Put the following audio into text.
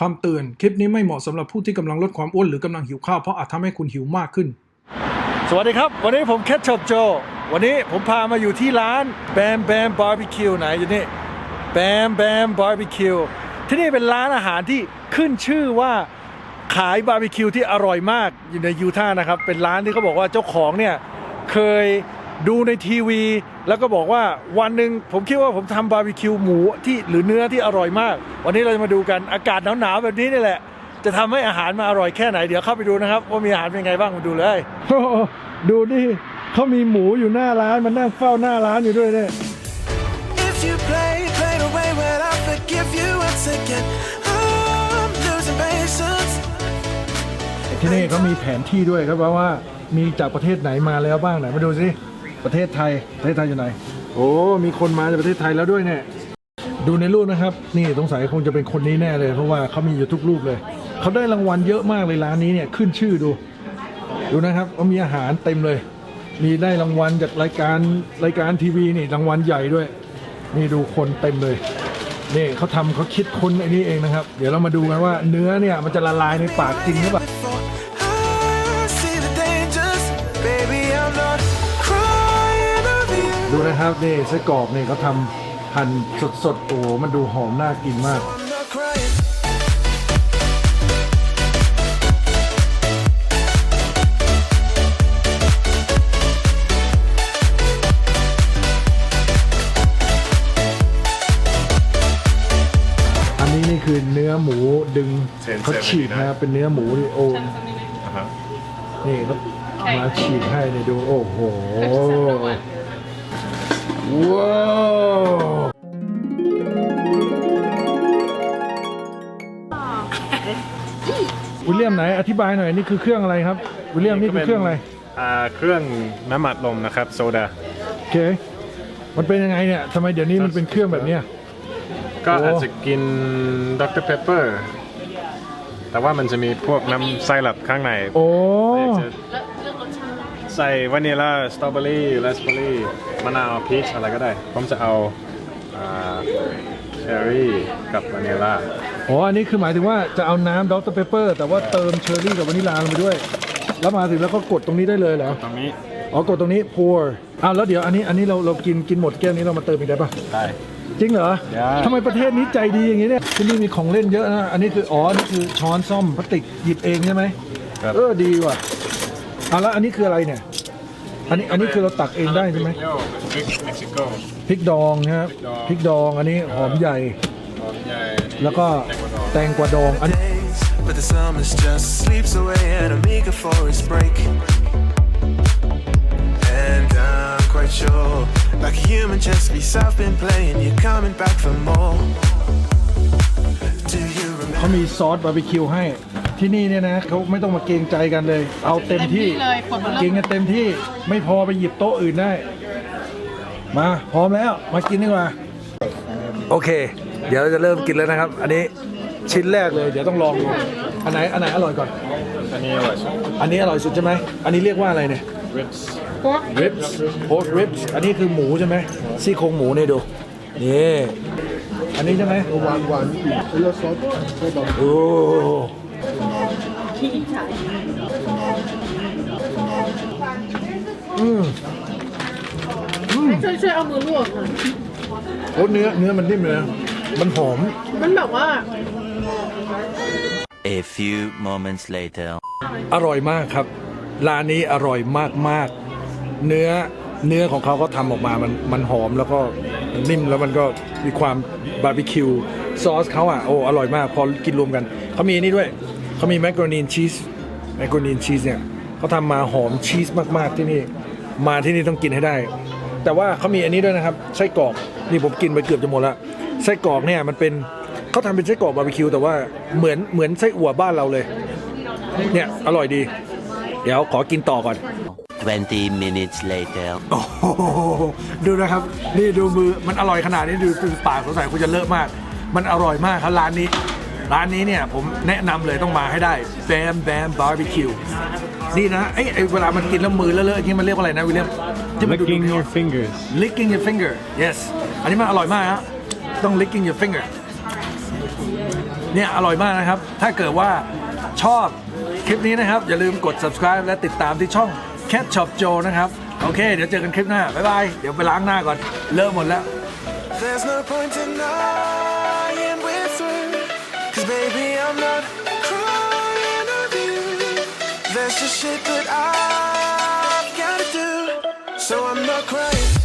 คำเตือน คลิปนี้ไม่เหมาะสำหรับผู้ที่กำลังลดความอ้วนหรือกำลังหิวข้าว เพราะอาจทำให้คุณหิวมากขึ้น สวัสดีครับ วันนี้ผมแคทชอปโจ วันนี้ผมพามาอยู่ที่ร้านแบมแบมบาร์บีคิวไหนอยู่นี่แบมแบมบาร์บีคิวที่นี่เป็นร้านอาหารที่ขึ้นชื่อว่าขายบาร์บีคิวที่อร่อยมากอยู่ในยูทาห์นะครับ เป็นร้านที่เขาบอกว่าเจ้าของเนี่ยเคย ดูในทีวี แล้วก็บอกว่าวันหนึ่งผมคิดว่าผมทำบาร์บีคิวหมูที่หรือเนื้อที่อร่อยมาก วันนี้เราจะมาดูกันอากาศหนาวๆแบบนี้นี่แหละ จะทำให้อาหารมาอร่อยแค่ไหน เดี๋ยวเข้าไปดูนะครับ ว่ามีอาหารเป็นไงบ้างมาดูเลยดูดิเขามีหมูอยู่หน้าร้านมันนั่งเฝ้าหน้าร้านอยู่ด้วยเนี่ย If you play, play the way when I forgive you once again. I'm losing patience. ที่นี่เขามีแผนที่ด้วยครับว่าว่ามีจากประเทศไหนมาแล้วบ้างไหนมาดูสิ ประเทศไทยประเทศไทยอยู่ไหน โอ้มีคนมาจากประเทศไทยแล้วด้วยเนี่ยดูในรูปนะครับ นี่สงสัยคงจะเป็นคนนี้แน่เลย เพราะว่าเขามีอยู่ทุกรูปเลยเขาได้รางวัลเยอะมากเลยร้านนี้เนี่ยขึ้นชื่อดู ดูนะครับว่ามีอาหารเต็มเลย มีได้รางวัลจากรายการรายการทีวีนี่รางวัลใหญ่ด้วย นี่ดูคนเต็มเลยนี่เขาทำเขาคิดค้นไอ้นี่เองนะครับ เดี๋ยวเรามาดูกันว่าเนื้อเนี่ยมันจะละลายในปากจริงหรือเปล่า นะครับนี่ไส้กรอกนี่เขาทำหั่นสดๆโอ้โหมันดูหอมน่ากินมาก I'm not crying. อันนี้นี่คือเนื้อหมูดึงเซนเขาฉีกเซนนะเป็นเนื้อหมูนี่โอ้อ่าฮะนี่เขามาฉีกให้นี่ดูโอ้โห ว้าววิลเลียมไหนอธิบายหน่อยนี่คือเครื่องอะไรครับวิลเลียมนี่คือเครื่องอะไรอ่าเครื่องน้ำอัดลมนะครับโซดาโอเค มันเป็นยังไงเนี่ยทำไมเดี๋ยวนี้มันเป็นเครื่องแบบเนี้ยก็โอ้อาจจะกินดรเปปเปอร์แต่ว่ามันจะมีพวกน้ำไซรัปข้างในโอ้อยากจะ ใส่วานิลลาสตรอเบอรี่ ราสเบอรี่ มะนาวพีชอะไรก็ได้ ผมจะเอาเชอร์รี่กับวานิลลาอ๋อ อันนี้คือหมายถึงว่าจะเอาน้ำดรเปเปอร์แต่ว่าเติมเชอร์รี่กับวานิลลาลงไปด้วย แล้วมาถึงแล้วก็กดตรงนี้ได้เลยเหรอ ตรงนี้ อ๋อ กดตรงนี้ pour อ้าวแล้วเดี๋ยวอันนี้อันนี้เราเรากินกินหมดแก้วนี้เรามาเติมอีกได้ปะได้ จริงเหรอได้ ทำไมประเทศนี้ใจดีอย่างนี้เนี่ยที่นี่มีของเล่นเยอะนะ อันนี้คืออ๋อ นี่คือช้อนซ่อมพลาสติกหยิบเองใช่ไหม ครับ เออดีว่ะ อะแล้วอันนี้คืออะไรเนี่ย อันนี้อันนี้คือเราตักเองได้ใช่ไหมโยเป็นพริกเม็กซิโกพริกดองนะครับพริกดองอันนี้หอมใหญ่ หอมใหญ่แล้วก็แตงกวาดองอันนี้ Days, but the summer's just sleeps away and I'm eager for its break. And I'm quite sure, like a human chess piece I've been playing, you're coming back for more. Do you remember? เขามีซอสบาร์บีคิวให้ ที่นี่เนี่ยนะเขาไม่ต้องมาเกรงใจกันเลย เอาเต็มที่เต็มที่เลยขวดเบอร์เริ่มกินกันเต็มที่ไม่พอไปหยิบโต๊ะอื่นได้ มาพร้อมแล้วมากินดีกว่าโอเค เดี๋ยวเราจะเริ่มกินแล้วนะครับ อันนี้ชิ้นแรกเลย เดี๋ยวต้องลองดูอันไหนอันไหนอร่อยก่อน อันนี้อร่อยสุดอันนี้อร่อยสุดใช่ไหมอันนี้เรียกว่าอะไรเนี่ย ribs ribs pork ribs อันนี้คือหมูใช่ไหมซี่โครงหมูเนี่ยดูนี่อันนี้ใช่ไหมหวานหวานโอ้ อืมช่วยช่วยเอามือลวกหน่อยโอ้เนื้อเนื้อมันนิ่มเลยนะมันหอม มันแบบว่า A few moments later. อร่อยมากครับ ร้านนี้อร่อยมากๆ เนื้อเนื้อของเขาก็ทำออกมามันมันหอมแล้วก็มันนิ่มแล้วมันก็มีความบาร์บีคิวซอสเขาอะโอ้อร่อยมาก พอกินรวมกัน เขามีอันนี้ด้วย เขามีแมคโรนีนชีสแมคโรนีนชีสเนี่ยเขาทำมาหอมชีสมากๆที่นี่มาที่นี่ต้องกินให้ได้ แต่ว่าเขามีอันนี้ด้วยนะครับไส้กรอกนี่ผมกินไปเกือบจะหมดละไส้กรอกเนี่ยมันเป็นเขาทำเป็นไส้กรอกบาร์บีคิวแต่ว่าเหมือนเหมือนไส้อั่วบ้านเราเลย เนี่ยอร่อยดี เดี๋ยวขอกินต่อก่อน 20 minutes later. โอ้โหดูนะครับ นี่ดูมือมันอร่อยขนาดนี้ดูดูปากสงสัยคุณจะเลอะมาก มันอร่อยมากครับร้านนี้ ร้านนี้เนี่ยผมแนะนำเลยต้องมาให้ได้แบมแบมบาร์บีคิวนี่นะไอ้เวลามันกินแล้วมือเลอะๆอยที่มันเรียกว่าอะไรนะวิลเลียม licking your fingers licking your finger yes อันนี้มันอร่อยมากฮะต้อง licking your finger เนี่ยอร่อยมากนะครับ ถ้าเกิดว่าชอบคลิปนี้นะครับ อย่าลืมกด subscribe และติดตามที่ช่อง Cat Shop Joe นะครับ โอเค เดี๋ยวเจอกันคลิปหน้า บ๊ายบาย เดี๋ยวไปล้างหน้าก่อน เริ่มหมดแล้ว There's no point in us. baby, I'm not crying of you. There's just shit that I gotta do, so I'm not crying.